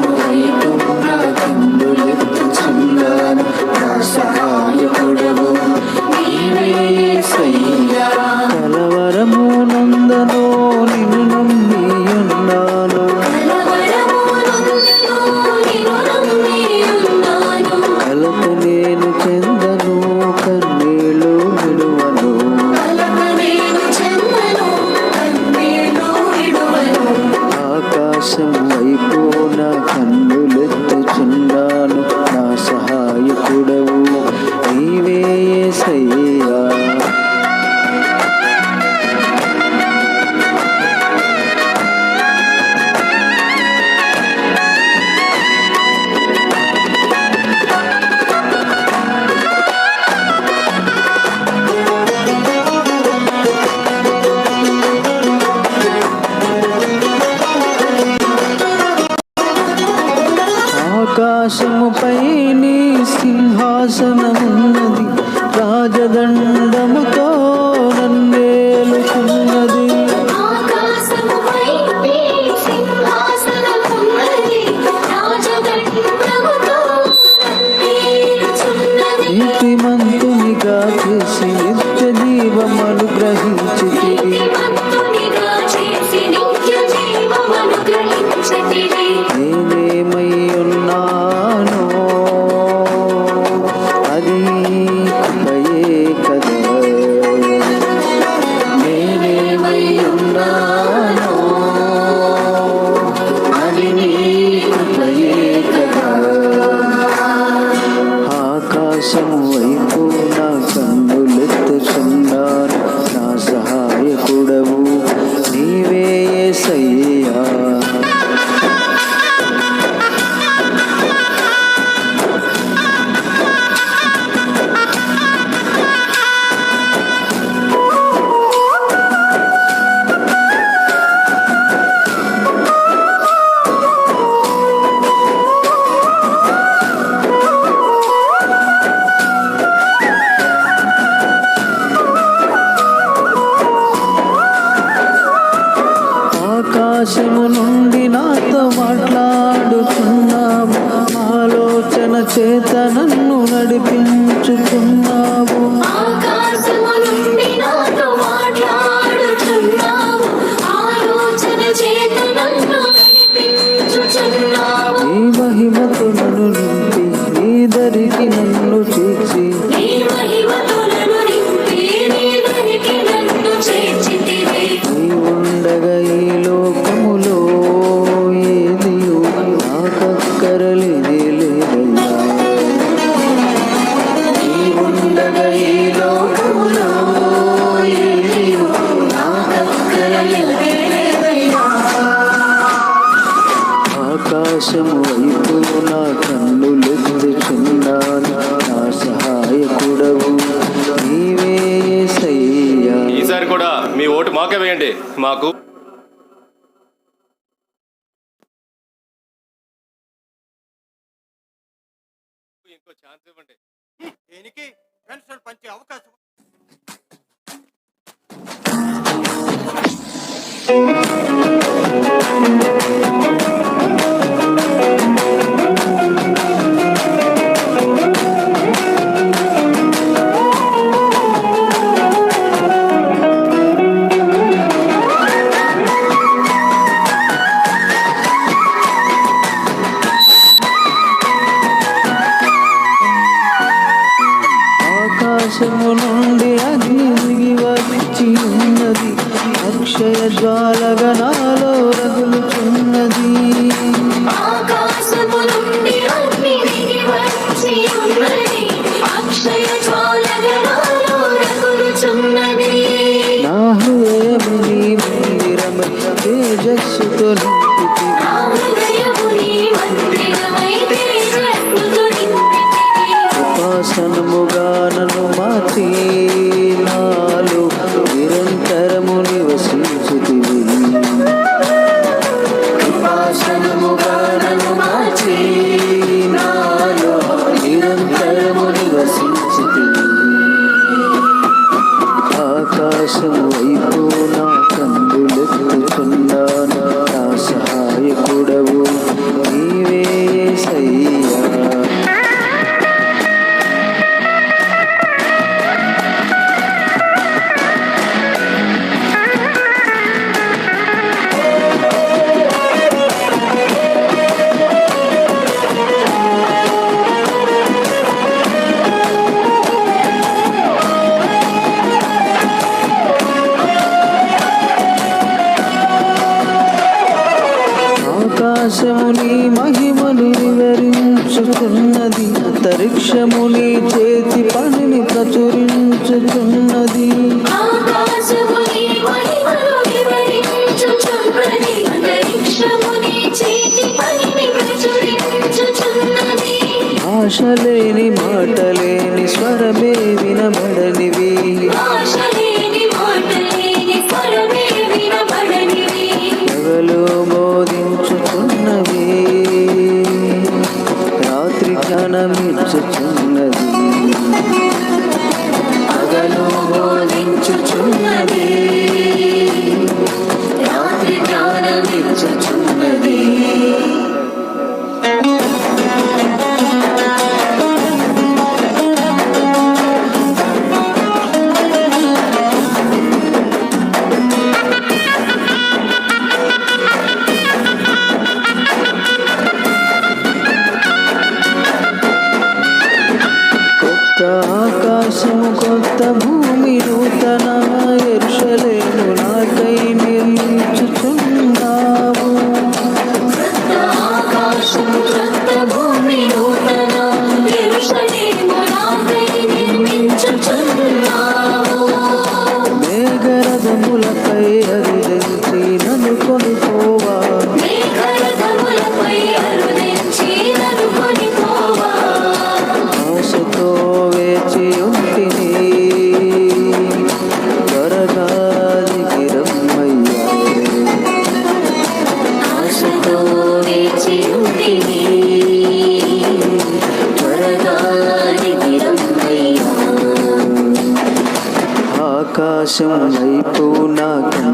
the way జీవమనుగ్రహించతిరే. చేత నన్ను నడిపించుతున్నావు ఈ మహిమతో నన్ను నింపి నీ దరికి నన్ను చేసి కూడా మీ ఓటు మాకే వేయండి. మాకు ఇంకో ఛాన్స్ ఇవ్వండి. దీనికి? పెన్షన్ పంచే అవకాశం. సాగులుచున్నది ఆకాశము నుండి అగ్ని నా హృదయము నీ రమణ తేజస్సు నీ మహిమని వివరించుతున్నది అంతరిక్షముని చేతి పనిని ప్రచురించుతున్నది ఆశలేని మాటలేని స్వరమే వినబడనివి. ఆశలే সময় পোনা কেন